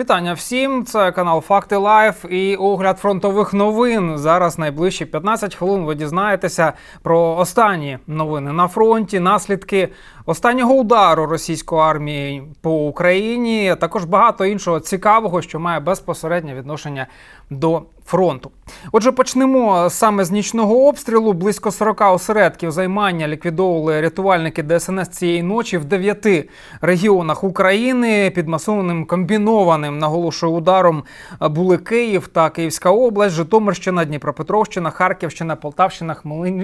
Вітання всім! Це канал Факти Лайф і огляд фронтових новин. Зараз найближчі 15 хвилин ви дізнаєтеся про останні новини на фронті, наслідки останнього удару російської армії по Україні. Також багато іншого цікавого, що має безпосереднє відношення до фронту. Отже, почнемо саме з нічного обстрілу. Близько 40 осередків займання ліквідовували рятувальники ДСНС цієї ночі в дев'яти регіонах України під масованим комбінованим наголошую ударом були Київ та Київська область, Житомирщина, Дніпропетровщина, Харківщина, Полтавщина,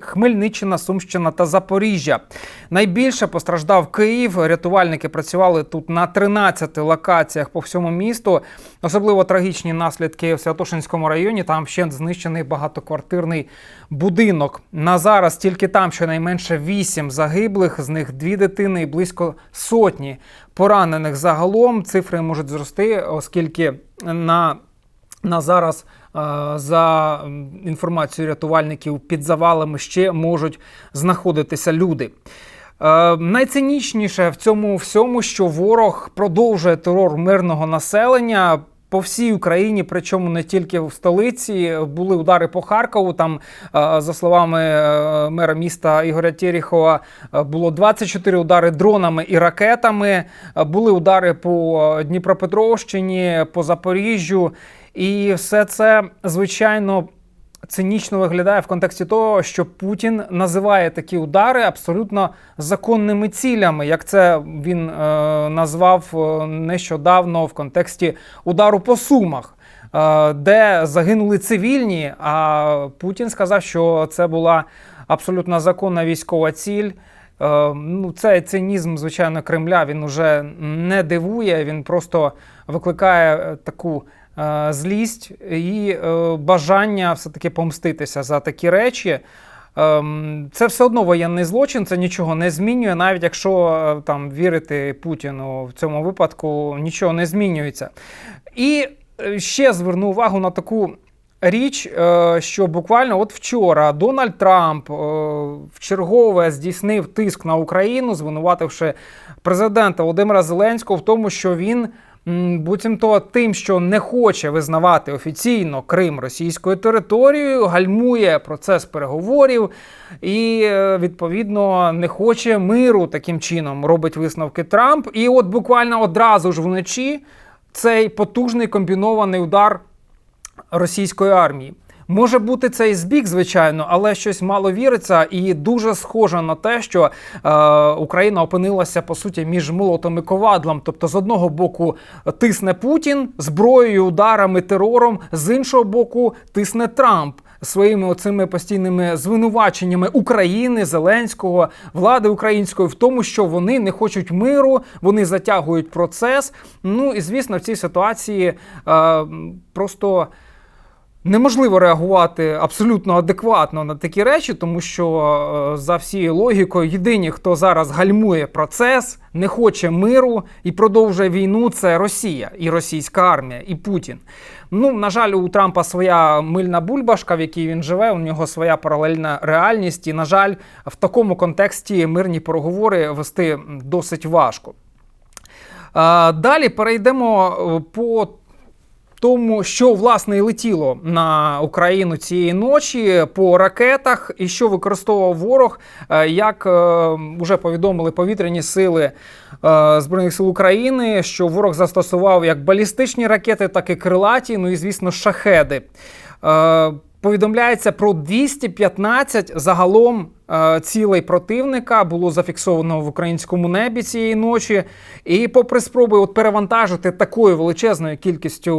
Хмельниччина, Сумщина та Запоріжжя. Найбільше постраждав Київ. Рятувальники працювали тут на 13 локаціях по всьому місту. Особливо трагічні наслідки в Святошинському районі. Там ще знищений багатоквартирний будинок. На зараз тільки там щонайменше 8 загиблих, з них дві дитини і близько сотні поранених загалом. Цифри можуть зрости, оскільки на на зараз, е, за інформацією рятувальників, під завалами ще можуть знаходитися люди. Е, найцинічніше в цьому всьому, що ворог продовжує терор мирного населення. По всій Україні, причому не тільки в столиці, були удари по Харкову. Там, е, за словами е, мера міста Ігоря Тєріхова, е, було 24 удари дронами і ракетами. Були удари по Дніпропетровщині, по Запоріжжю. І все це, звичайно, цинічно виглядає в контексті того, що Путін називає такі удари абсолютно законними цілями, як це він е, назвав е, нещодавно в контексті удару по сумах. е, Де загинули цивільні, а Путін сказав, що це була абсолютно законна військова ціль. Е, Ну, цей цинізм, звичайно, Кремля він уже не дивує, він просто викликає таку злість і е, бажання все-таки помститися за такі речі. Ем, Це все одно воєнний злочин, це нічого не змінює, навіть якщо е, там вірити Путіну в цьому випадку нічого не змінюється. І е, ще зверну увагу на таку річ, е, що буквально от вчора Дональд Трамп е, вчергове здійснив тиск на Україну, звинувативши президента Володимира Зеленського в тому, що він. Буцімто тим, що не хоче визнавати офіційно Крим російською територією, гальмує процес переговорів і, е, відповідно, не хоче миру таким чином, робить висновки Трамп. І от буквально одразу ж вночі цей потужний комбінований удар російської армії. Може бути цей збіг, звичайно, але щось мало віриться, і дуже схоже на те, що е, Україна опинилася по суті між молотом і ковадлом. Тобто, з одного боку тисне Путін зброєю, ударами, терором, з іншого боку, тисне Трамп своїми оцими постійними звинуваченнями України, Зеленського, влади української в тому, що вони не хочуть миру, вони затягують процес. Ну і звісно, в цій ситуації е, просто. Неможливо реагувати абсолютно адекватно на такі речі, тому що е, за всією логікою єдині, хто зараз гальмує процес, не хоче миру і продовжує війну, це Росія і російська армія, і Путін. Ну, на жаль, у Трампа своя мильна бульбашка, в якій він живе, у нього своя паралельна реальність. І, на жаль, в такому контексті мирні переговори вести досить важко. Е, Далі перейдемо е, по тому, що власне і летіло на Україну цієї ночі по ракетах, і що використовував ворог, е, як е, вже повідомили повітряні сили е, Збройних сил України, що ворог застосував як балістичні ракети, так і крилаті, ну і звісно, шахеди. Е, Повідомляється про 215 загалом е, цілей противника було зафіксовано в українському небі цієї ночі. І, попри спроби от перевантажити такою величезною кількістю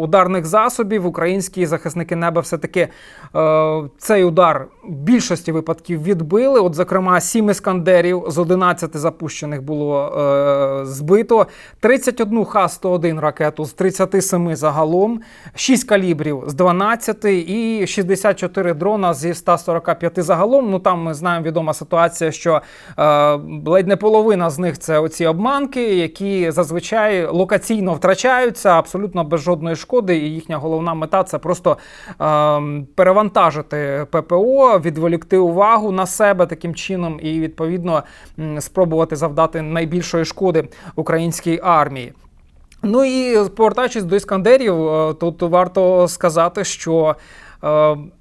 ударних засобів, українські захисники неба все-таки е, цей удар в більшості випадків відбили. От, зокрема, 7 іскандерів з 11 запущених було е, збито, 31 Х-101 ракету з 37 загалом, 6 калібрів з 12 і 64 дрона зі 145 загалом. Ну там ми знаємо відома ситуація, що е, ледь не половина з них це оці обманки, які зазвичай локаційно втрачаються абсолютно без жодної шкоди. І їхня головна мета це просто е, перевантажити ППО, відволікти увагу на себе таким чином і відповідно спробувати завдати найбільшої шкоди українській армії. Ну і повертаючись до іскандерів, е, тут варто сказати, що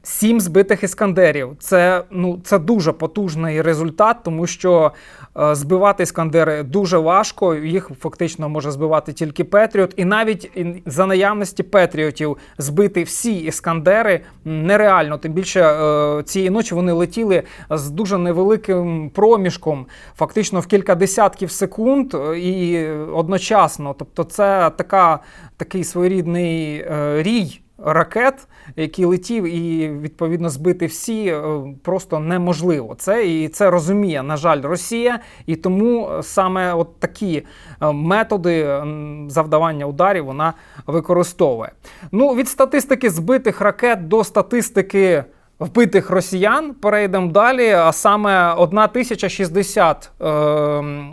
сім збитих іскандерів це ну це дуже потужний результат, тому що е, збивати іскандери дуже важко. Їх фактично може збивати тільки Петріот, і навіть за наявності Петріотів збити всі іскандери нереально. Тим більше е, цієї ночі вони летіли з дуже невеликим проміжком, фактично в кілька десятків секунд е, і одночасно. Тобто, це така такий своєрідний е, рій ракет, який летів, і відповідно збити всі е, просто неможливо. Це і це розуміє, на жаль, Росія, і тому саме от такі е, методи завдавання ударів вона використовує. Ну, від статистики збитих ракет до статистики. Вбитих росіян перейдемо далі. А саме 1060 е,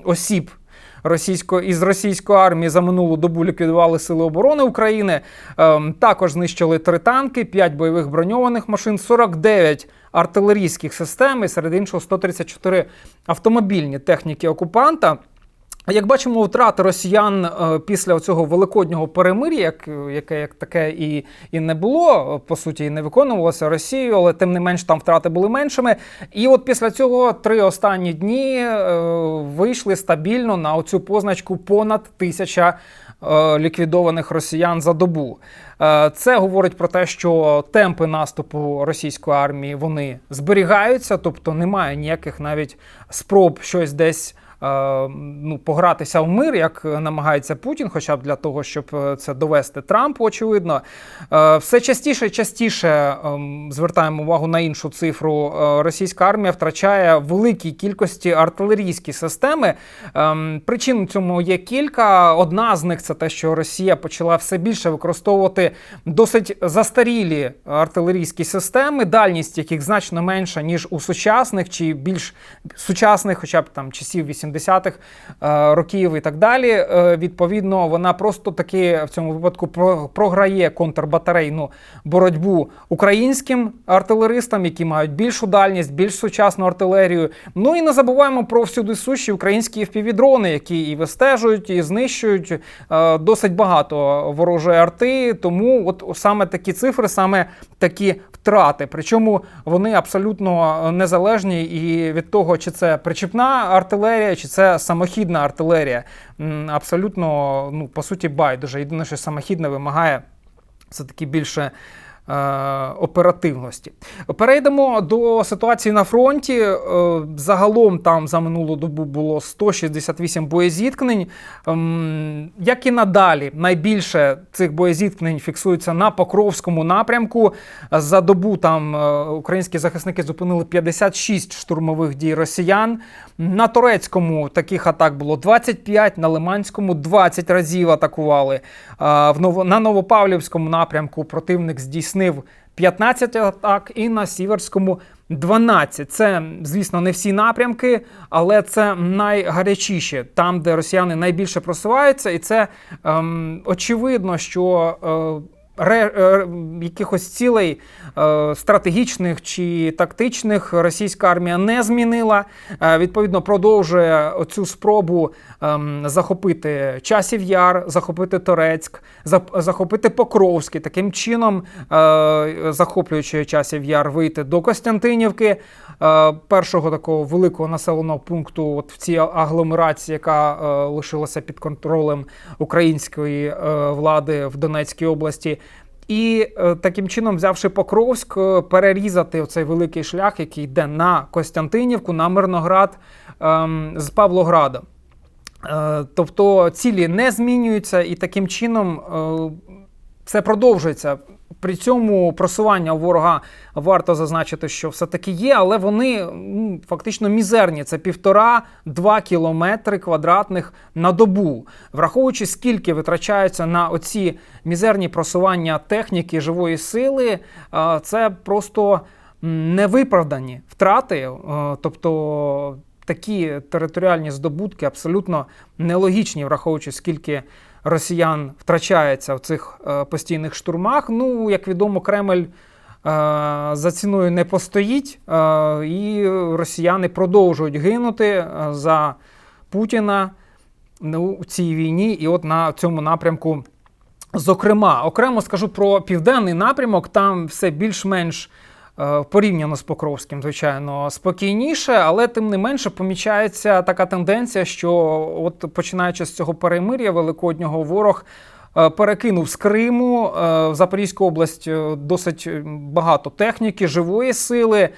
осіб російської із російської армії за минулу добу ліквідували сили оборони України. Ем, також знищили три танки, 5 бойових броньованих машин, 49 артилерійських систем і серед іншого 134 автомобільні техніки окупанта. Як бачимо, втрати росіян е, після цього великоднього перемир'я, як, яке як таке і і не було, по суті, і не виконувалося Росією, але тим не менш там втрати були меншими. І от після цього три останні дні е, вийшли стабільно на оцю позначку понад тисяча е, ліквідованих росіян за добу. Е, це говорить про те, що темпи наступу російської армії вони зберігаються, тобто немає ніяких навіть спроб щось десь. Е, ну, погратися в мир, як намагається Путін, хоча б для того, щоб е, це довести Трампу, очевидно. Е, все частіше і частіше ем, звертаємо увагу на іншу цифру. Російська армія втрачає великій кількості артилерійські системи. Ем, причин цьому є кілька. Одна з них це те, що Росія почала все більше використовувати досить застарілі артилерійські системи, дальність яких значно менша, ніж у сучасних чи більш сучасних, хоча б там часів 80 80-х е, років і так далі. Е, відповідно, вона просто таки в цьому випадку програє контрбатарейну боротьбу українським артилеристам, які мають більшу дальність, більш сучасну артилерію. Ну і не забуваємо про всюди суші українські впівдрони, які і вистежують, і знищують е, досить багато ворожої арти. Тому от саме такі цифри, саме такі втрати. Причому вони абсолютно незалежні і від того, чи це причіпна артилерія, чи це самохідна артилерія. Абсолютно, ну по суті, байдуже. Єдине, що самохідна вимагає все таки більше. Е, оперативності. Перейдемо до ситуації на фронті. Е, загалом там за минулу добу було 168 боєзіткнень. Ем, як і надалі, найбільше цих боєзіткнень фіксується на Покровському напрямку. За добу там е, українські захисники зупинили 56 штурмових дій росіян. На турецькому таких атак було 25, на Лиманському 20 разів атакували. На Новопавлівському напрямку противник здійснив здійснив 15 атак і на Сіверському 12. Це, звісно, не всі напрямки, але це найгарячіше, там, де росіяни найбільше просуваються, і це ем, очевидно, що. Е, Ре, якихось цілей е, стратегічних чи тактичних російська армія не змінила. Е, відповідно, продовжує цю спробу е, захопити часів яр, захопити Торецьк, за, захопити Покровський. Таким чином, е, захоплюючи часів яр, вийти до Костянтинівки, е, першого такого великого населеного пункту, от в цій агломерації, яка е, лишилася під контролем української е, влади в Донецькій області. І е, таким чином, взявши Покровськ, е, перерізати цей великий шлях, який йде на Костянтинівку, на Мирноград ем, з Павлограда. Е, тобто цілі не змінюються, і таким чином це продовжується. При цьому просування у ворога варто зазначити, що все-таки є, але вони ну, фактично мізерні. Це півтора-два кілометри квадратних на добу. Враховуючи, скільки витрачаються на оці мізерні просування техніки живої сили, це просто невиправдані втрати. Тобто такі територіальні здобутки абсолютно нелогічні, враховуючи, скільки росіян втрачається в цих е, постійних штурмах. Ну, як відомо, Кремль. Е, за ціною не постоїть, е, і росіяни продовжують гинути за Путіна. ну, у цій війні, і от на цьому напрямку. Зокрема, окремо скажу про південний напрямок, там все більш-менш порівняно з Покровським, звичайно, спокійніше, але тим не менше помічається така тенденція, що от починаючи з цього перемир'я великоднього ворог. е, Перекинув з Криму е, в Запорізьку область е, досить е, багато техніки, живої сили,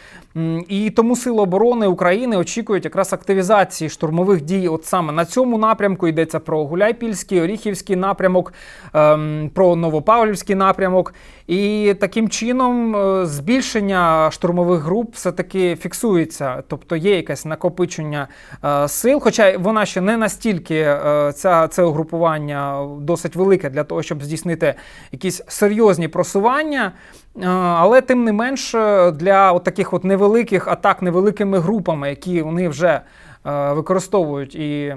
і тому Сили оборони України очікують якраз активізації штурмових дій. От саме на цьому напрямку йдеться про Гуляйпільський, Оріхівський напрямок, ем, про Новопавлівський напрямок. І таким чином е, збільшення штурмових груп все-таки фіксується, тобто є якесь накопичення е, сил. Хоча вона ще не настільки е, ця, це угрупування досить велике для того, щоб здійснити якісь серйозні просування. Але тим не менш для от таких от невеликих атак невеликими групами, які вони вже використовують і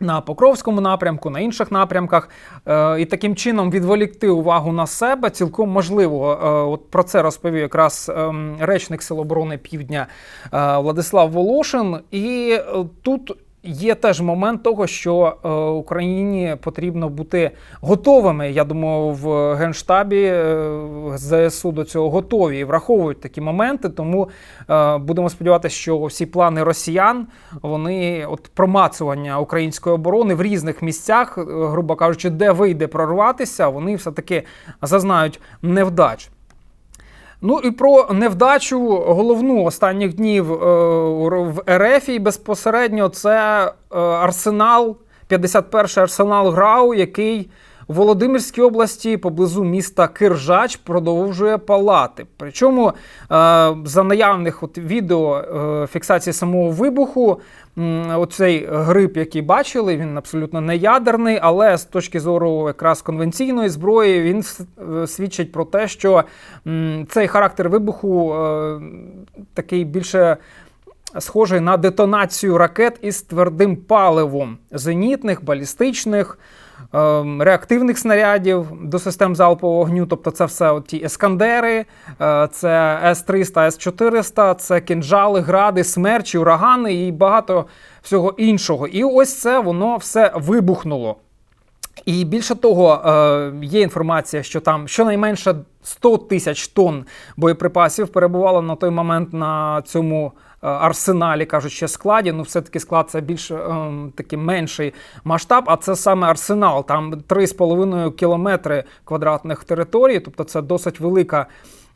на Покровському напрямку, на інших напрямках, е, і таким чином відволікти увагу на себе цілком можливо. Е, От про це розповів якраз ем, речник Сил оборони Півдня е, Владислав Волошин. І тут. Є теж момент того, що е, Україні потрібно бути готовими. Я думаю, в генштабі е, ЗСУ до цього готові і враховують такі моменти. Тому е, будемо сподіватися, що всі плани росіян вони от промацування української оборони в різних місцях, грубо кажучи, де вийде прорватися, вони все таки зазнають невдач. Ну і про невдачу головну останніх днів е, в РФ безпосередньо це е, арсенал, 51-й арсенал ГРАУ, який в Володимирській області поблизу міста Киржач продовжує палати. Причому е, за наявних от відео е, фіксації самого вибуху, оцей гриб, який бачили, він абсолютно не ядерний, але з точки зору якраз конвенційної зброї він е, свідчить про те, що цей характер вибуху такий більше. Схожий на детонацію ракет із твердим паливом зенітних, балістичних, реактивних снарядів до систем залпового вогню. Тобто, це все от ті ескандери, е, це С-300, С-400, це кінжали, гради, смерчі, урагани і багато всього іншого. І ось це воно все вибухнуло. І більше того, е, є інформація, що там щонайменше 100 тисяч тонн боєприпасів перебувало на той момент на цьому е, арсеналі, кажуть, ще складі. Ну, все-таки склад це більш ем, такий менший масштаб, а це саме арсенал. Там 3,5 кілометри квадратних територій, тобто це досить велика.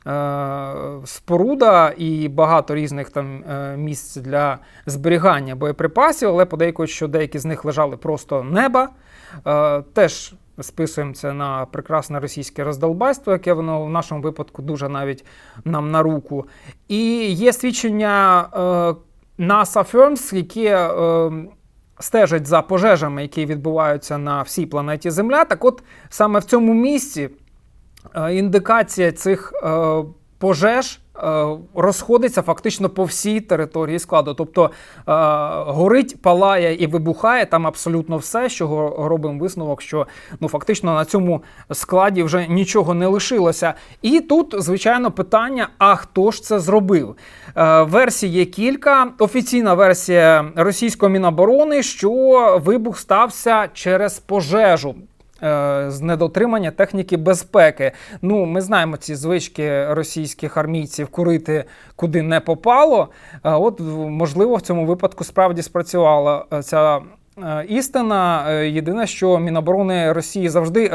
е, Споруда і багато різних там е, місць для зберігання боєприпасів, але подейкують, що деякі з них лежали просто неба. Е, Теж списуємо це на прекрасне російське роздолбайство, яке воно в нашому випадку дуже навіть нам на руку. І є свідчення е, NASA Firms, які е, стежать за пожежами, які відбуваються на всій планеті Земля. Так от саме в цьому місці індикація цих пожеж розходиться фактично по всій території складу. Тобто е, горить, палає і вибухає там абсолютно все, чого робимо висновок, що ну фактично на цьому складі вже нічого не лишилося. І тут, звичайно, питання: а хто ж це зробив? Е, Версій є кілька. Офіційна версія російського міноборони, що вибух стався через пожежу. Е, З недотримання техніки безпеки. Ну, ми знаємо ці звички російських армійців курити куди не попало. От, можливо, в цьому випадку справді спрацювала е, ця е, істина. Єдине, що Міноборони Росії завжди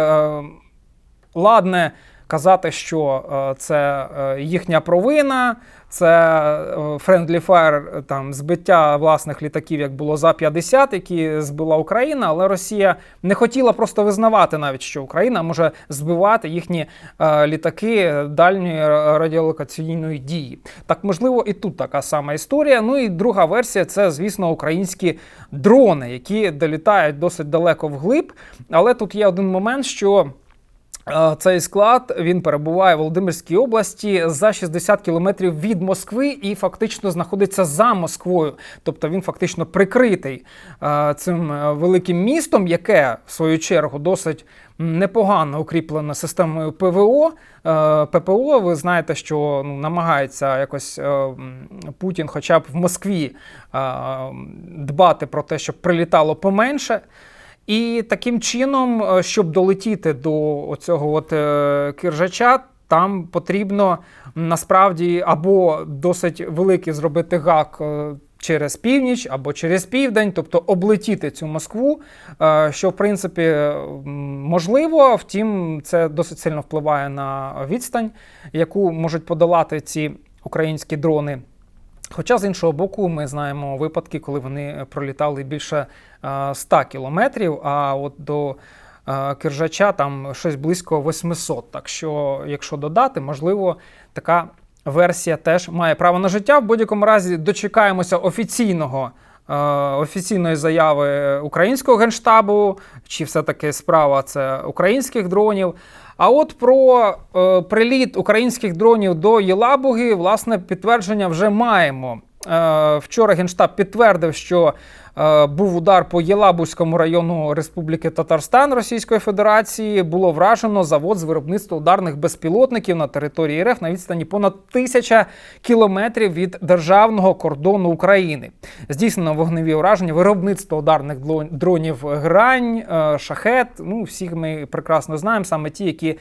ладне казати, що е, це е, їхня провина, це е, friendly fire, там збиття власних літаків, як було за 50, які збила Україна, але Росія не хотіла просто визнавати навіть, що Україна може збивати їхні літаки дальньої радіолокаційної дії. Так можливо, і тут така сама історія. Ну і друга версія це, звісно, українські дрони, які долітають досить далеко вглиб. Але тут є один момент, що. Е, Цей склад він перебуває в Володимирській області за 60 кілометрів від Москви і фактично знаходиться за Москвою. Тобто він фактично прикритий е, цим е, великим містом, яке в свою чергу досить непогано укріплена системою ПВО. ППО. Ви знаєте, що ну, намагається якось Путін, хоча б в Москві, дбати про те, щоб прилітало поменше. І таким чином, е, щоб долетіти до цього от е, киржача, там потрібно насправді або досить великий зробити гак е, через північ, або через південь, тобто облетіти цю Москву, що в принципі можливо, втім, це досить сильно впливає на відстань, яку можуть подолати ці українські дрони. Хоча з іншого боку, ми знаємо випадки, коли вони пролітали більше е, 100 кілометрів, а от до е, Киржача там щось близько 800. Так що, якщо додати, можливо, така версія теж має право на життя. В будь-якому разі дочекаємося офіційного. е, Офіційної заяви українського генштабу, чи все-таки справа це українських дронів. А от про е, приліт українських дронів до Єлабуги, власне, підтвердження вже маємо. Е, вчора Генштаб підтвердив, що е, був удар по Єлабузькому району Республіки Татарстан Російської Федерації. Було вражено завод з виробництва ударних безпілотників на території РФ на відстані понад тисяча кілометрів від державного кордону України. Здійснено вогневі ураження, виробництво ударних дронів грань, е, шахет. Ну, всіх ми прекрасно знаємо, саме ті, які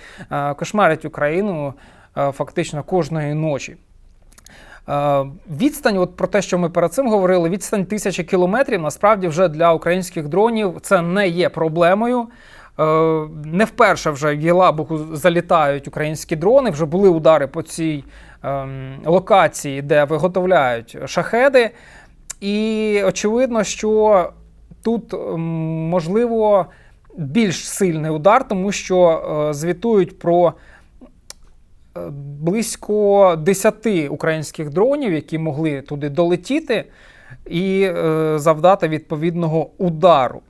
кошмарять Україну фактично кожної ночі. Е, Відстань, от про те, що ми перед цим говорили, відстань тисячі кілометрів, насправді вже для українських дронів це не є проблемою. Е, Не вперше вже в Єлабуху залітають українські дрони. Вже були удари по цій ем, локації, де виготовляють шахеди. І очевидно, що тут ем, можливо більш сильний удар, тому що е, звітують про близько 10 українських дронів, які могли туди долетіти і е, завдати відповідного удару.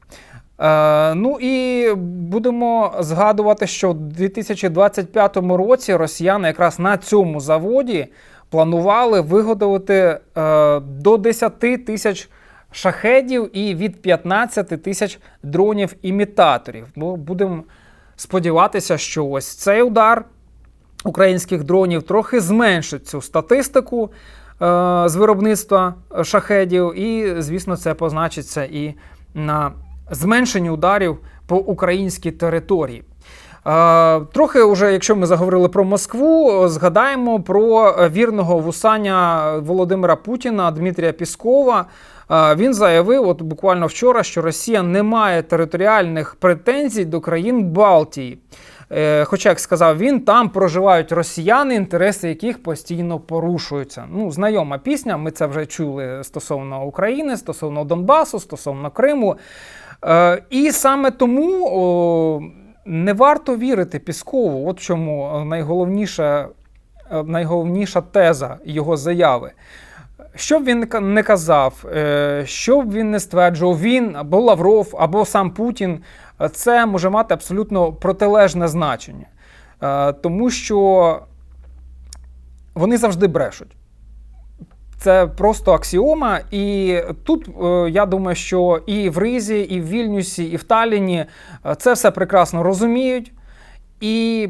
Е, ну і будемо згадувати, що в 2025 році росіяни якраз на цьому заводі планували виготовити е, до 10 тисяч шахедів і від 15 тисяч дронів-імітаторів. Ну, будемо сподіватися, що ось цей удар українських дронів трохи зменшить цю статистику е, з виробництва шахедів, і, звісно, це позначиться і на зменшенні ударів по українській території. Е, Трохи, уже, якщо ми заговорили про Москву, згадаємо про вірного вусання Володимира Путіна Дмитрія Піскова. Е, Він заявив, от буквально вчора, що Росія не має територіальних претензій до країн Балтії. Е, Хоча, як сказав він, там проживають росіяни, інтереси яких постійно порушуються. Ну, знайома пісня, ми це вже чули стосовно України, стосовно Донбасу, стосовно Криму. Е, І саме тому не варто вірити Піскову. От чому найголовніша, е, найголовніша теза його заяви. Що б він не казав, е, що б він не стверджував, він або Лавров, або сам Путін, е, це може мати абсолютно протилежне значення. Е, Тому що вони завжди брешуть. Це просто аксіома. І тут я думаю, що і в Ризі, і в Вільнюсі, і в Талліні це все прекрасно розуміють і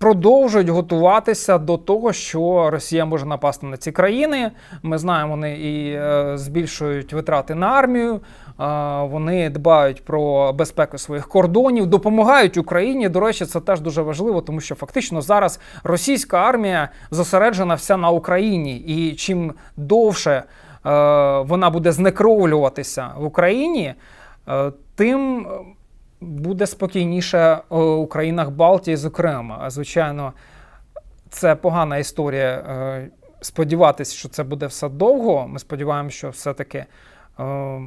продовжують готуватися до того, що Росія може напасти на ці країни. Ми знаємо, вони і е, збільшують витрати на армію, вони дбають про безпеку своїх кордонів, допомагають Україні. До речі, це теж дуже важливо, тому що фактично зараз російська армія зосереджена вся на Україні, і чим довше е, вона буде знекровлюватися в Україні, е, тим буде спокійніше е, у країнах Балтії, зокрема. Звичайно, це погана історія. е, Сподіватися, що це буде все довго. Ми сподіваємося, що все-таки е,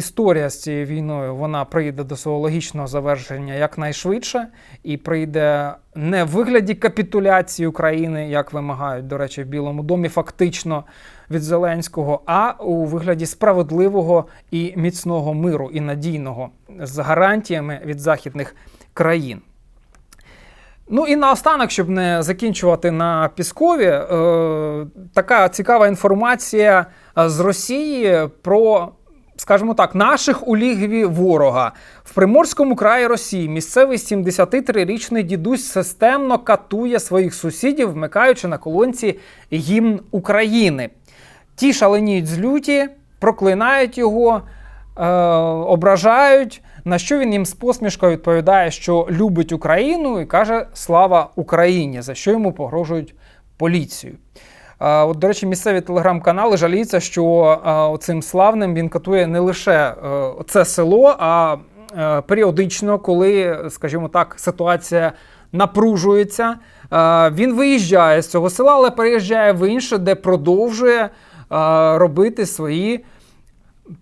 історія з цією війною вона прийде до свого логічного завершення якнайшвидше і прийде не в вигляді капітуляції України, як вимагають, до речі, в Білому домі, фактично від Зеленського, а у вигляді справедливого і міцного миру і надійного з гарантіями від західних країн. Ну і наостанок, щоб не закінчувати на Піскові, е, така цікава інформація з Росії про скажімо так, наших у лігві ворога. В Приморському краї Росії місцевий 73-річний дідусь системно катує своїх сусідів, вмикаючи на колонці гімн України. Ті шаленіють з люті, проклинають його, е, ображають. На що він їм з посмішкою відповідає, що любить Україну і каже Слава Україні, за що йому погрожують поліцію. От, до речі, місцеві телеграм-канали жаліються, що цим славним він катує не лише е, це село, а е, періодично, коли, скажімо так, ситуація напружується. е, Він виїжджає з цього села, але переїжджає в інше, де продовжує робити свої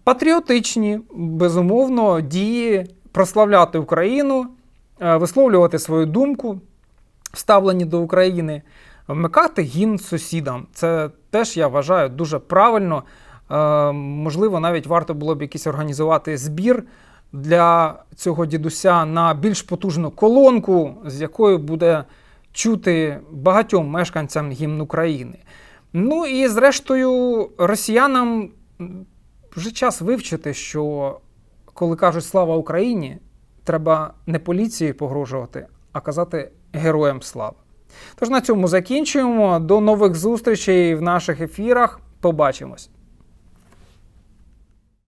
патріотичні, безумовно, дії, прославляти Україну, висловлювати свою думку, вставлені до України, вмикати гімн сусідам. Це теж я вважаю дуже правильно. Е, Можливо, навіть варто було б якийсь організувати збір для цього дідуся на більш потужну колонку, з якою буде чути багатьом мешканцям гімн України. Ну і зрештою, росіянам вже час вивчити, що коли кажуть слава Україні, треба не поліції погрожувати, а казати героям слава. Тож на цьому закінчуємо. До нових зустрічей в наших ефірах. Побачимось.